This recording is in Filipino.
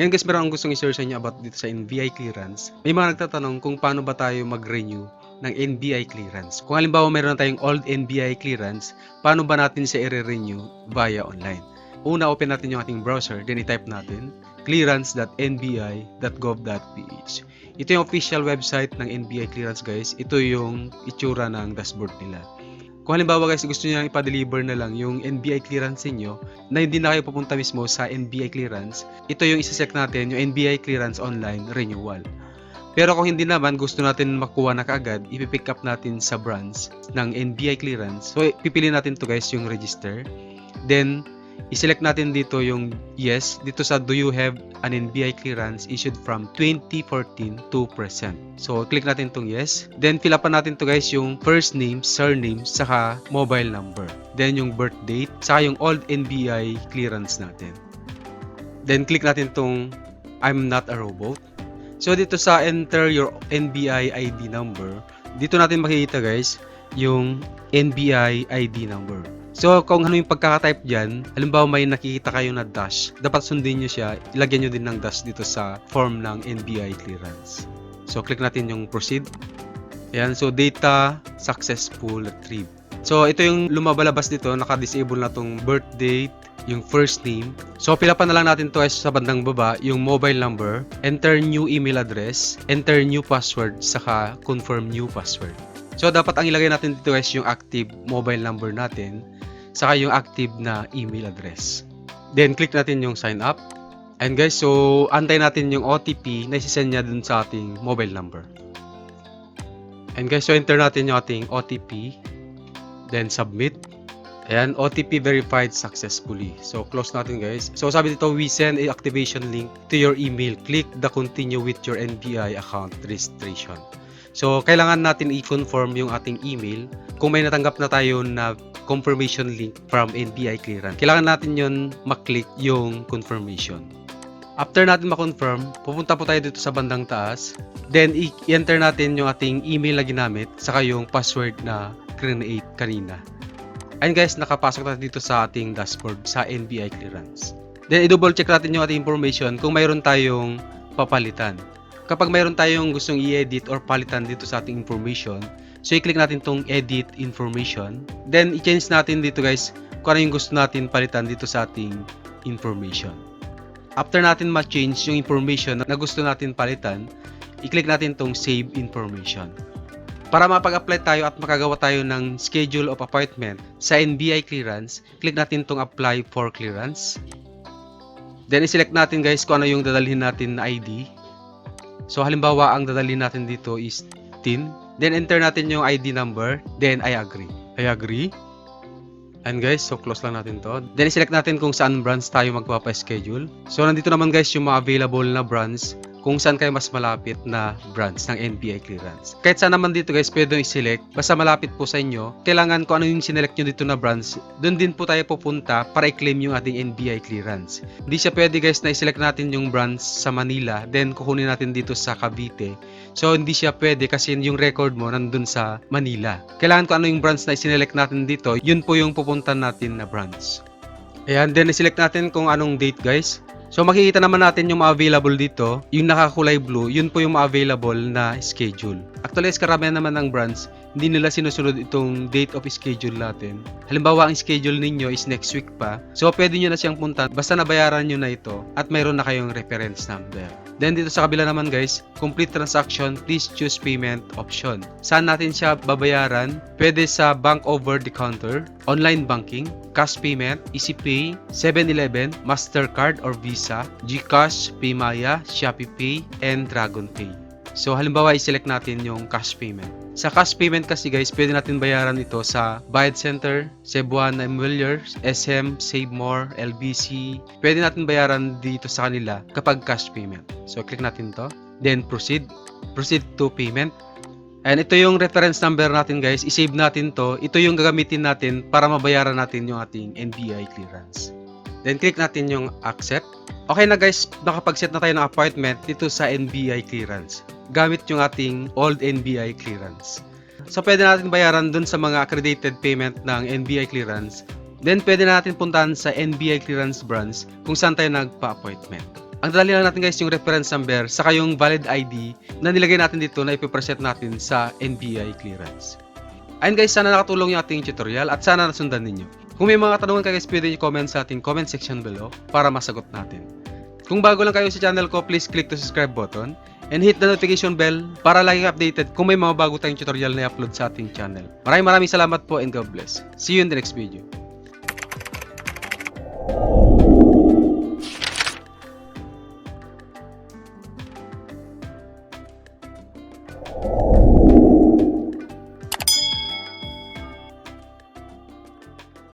Ngayon guys, meron akong gustong i-share sa inyo about dito sa NBI clearance. May mga nagtatanong kung paano ba tayo mag-renew ng NBI clearance. Kung halimbawa meron na tayong old NBI clearance, paano ba natin siya i-renew via online? Una, open natin yung ating browser, then i-type natin clearance.nbi.gov.ph. Ito yung official website ng NBI clearance guys. Ito yung itsura ng dashboard nila. Kung halimbawa guys gusto niyo lang ipa-deliver na lang yung NBI clearance niyo na hindi na kayo pupunta mismo sa NBI clearance, ito yung isa-select natin yung NBI clearance online renewal. Pero kung hindi naman gusto natin makuha na kaagad, ipipick up natin sa branch ng NBI clearance. So pipili natin to guys yung register. Then i-select natin dito yung yes dito sa do you have an NBI clearance issued from 2014 to present. So click natin tong yes. Then fill up natin to guys yung first name, surname, saka mobile number. Then yung birth date, saka yung old NBI clearance natin. Then click natin tong I'm not a robot. So dito sa enter your NBI ID number, dito natin makikita guys yung NBI ID number. So, kung ano yung pagkakatype dyan, halimbawa may nakikita kayo na dash, dapat sundin nyo siya, ilagyan nyo din ng dash dito sa form ng NBI clearance. So, click natin yung proceed. Ayan, so data successful retrieve. So, ito yung lumabalabas dito, naka-disable na tong birth date, yung first name. So, pilapan na lang natin to guys sa bandang baba, yung mobile number, enter new email address, enter new password, saka confirm new password. So, dapat ang ilagay natin dito guys yung active mobile number natin, saka yung active na email address. Then, click natin yung sign up. And guys, so, antay natin yung OTP na isisend niya dun sa ating mobile number. And guys, so enter natin yung ating OTP. Then, submit. Ayan, OTP verified successfully. So, close natin guys. So, sabi dito, we send a activation link to your email. Click the continue with your NBI account registration. So, kailangan natin i-confirm yung ating email kung may natanggap na tayo na confirmation link from NBI clearance. Kailangan natin yun maklik yung confirmation. After natin ma-confirm, pupunta po tayo dito sa bandang taas. Then, i-enter natin yung ating email na ginamit saka yung password na create kanina. Ayun guys, nakapasok na dito sa ating dashboard sa NBI clearance. Then, i-double check natin yung ating information kung mayroon tayong papalitan. Kapag mayroon tayong gustong i-edit or palitan dito sa ating information, so i-click natin tong edit information. Then, i-change natin dito guys kung ano yung gusto natin palitan dito sa ating information. After natin ma-change yung information na gusto natin palitan, i-click natin tong save information. Para mapag-apply tayo at makagawa tayo ng schedule of appointment sa NBI clearance, click natin tong apply for clearance. Then i-select natin guys kung ano yung dadalhin natin na ID. So halimbawa ang dadalhin natin dito is TIN. Then enter natin yung ID number. Then I agree. I agree. And guys, so close lang natin to. Then i-select natin kung saan branch tayo magpapa-schedule. So nandito naman guys yung mga available na branch kung saan kayo mas malapit na branch ng NBI clearance. Kahit saan naman dito guys, pwede i-select. Basta malapit po sa inyo, kailangan kung ano yung sinelect nyo dito na branch, doon din po tayo pupunta para i-claim yung ating NBI clearance. Hindi siya pwede guys na i-select natin yung branch sa Manila, then kukunin natin dito sa Cavite. So hindi siya pwede kasi yung record mo nandun sa Manila. Kailangan kung ano yung branch na i-select natin dito, yun po yung pupunta natin na branch. Ayan, then i-select natin kung anong date guys. So makikita naman natin yung available dito, yung nakakulay blue, yun po yung available na schedule. Actually, karamihan naman ng brands, hindi nila sinusunod itong date of schedule natin. Halimbawa, ang schedule ninyo is next week pa. So, pwede nyo na siyang punta basta nabayaran nyo na ito at mayroon na kayong reference number. Then, dito sa kabila naman guys, complete transaction, please choose payment option. Saan natin siya babayaran? Pwede sa bank over the counter, online banking, cash payment, EasyPay, 7-Eleven, MasterCard or Visa, GCash, Paymaya, ShopeePay, and DragonPay. So halimbawa i-select natin yung cash payment. Sa cash payment kasi guys, pwede natin bayaran ito sa Bayad Center, Cebuana Emilyers, SM, Save More, LBC. Pwede natin bayaran dito sa kanila kapag cash payment. So click natin to. Then proceed. Proceed to payment. And ito yung reference number natin guys. I-save natin to. Ito yung gagamitin natin para mabayaran natin yung ating NBI clearance. Then click natin yung accept. Okay na guys, nakapag-set na tayo ng appointment dito sa NBI clearance. Gamit yung ating old NBI clearance. So pwede natin bayaran dun sa mga accredited payment ng NBI clearance. Then pwede natin puntahan sa NBI clearance branch kung saan tayo nagpa-appointment. Ang dali lang natin guys yung reference number saka yung valid ID na nilagay natin dito na ipipresent natin sa NBI clearance. Ayun guys, sana nakatulong yung ating tutorial at sana nasundan ninyo. Kung may mga katanungan kayo guys, pwede nyo comment sa ating comment section below para masagot natin. Kung bago lang kayo sa channel ko, please click the subscribe button and hit the notification bell para lagi updated kung may mga bago tayong tutorial na i-upload sa ating channel. Maraming maraming salamat po and God bless. See you in the next video.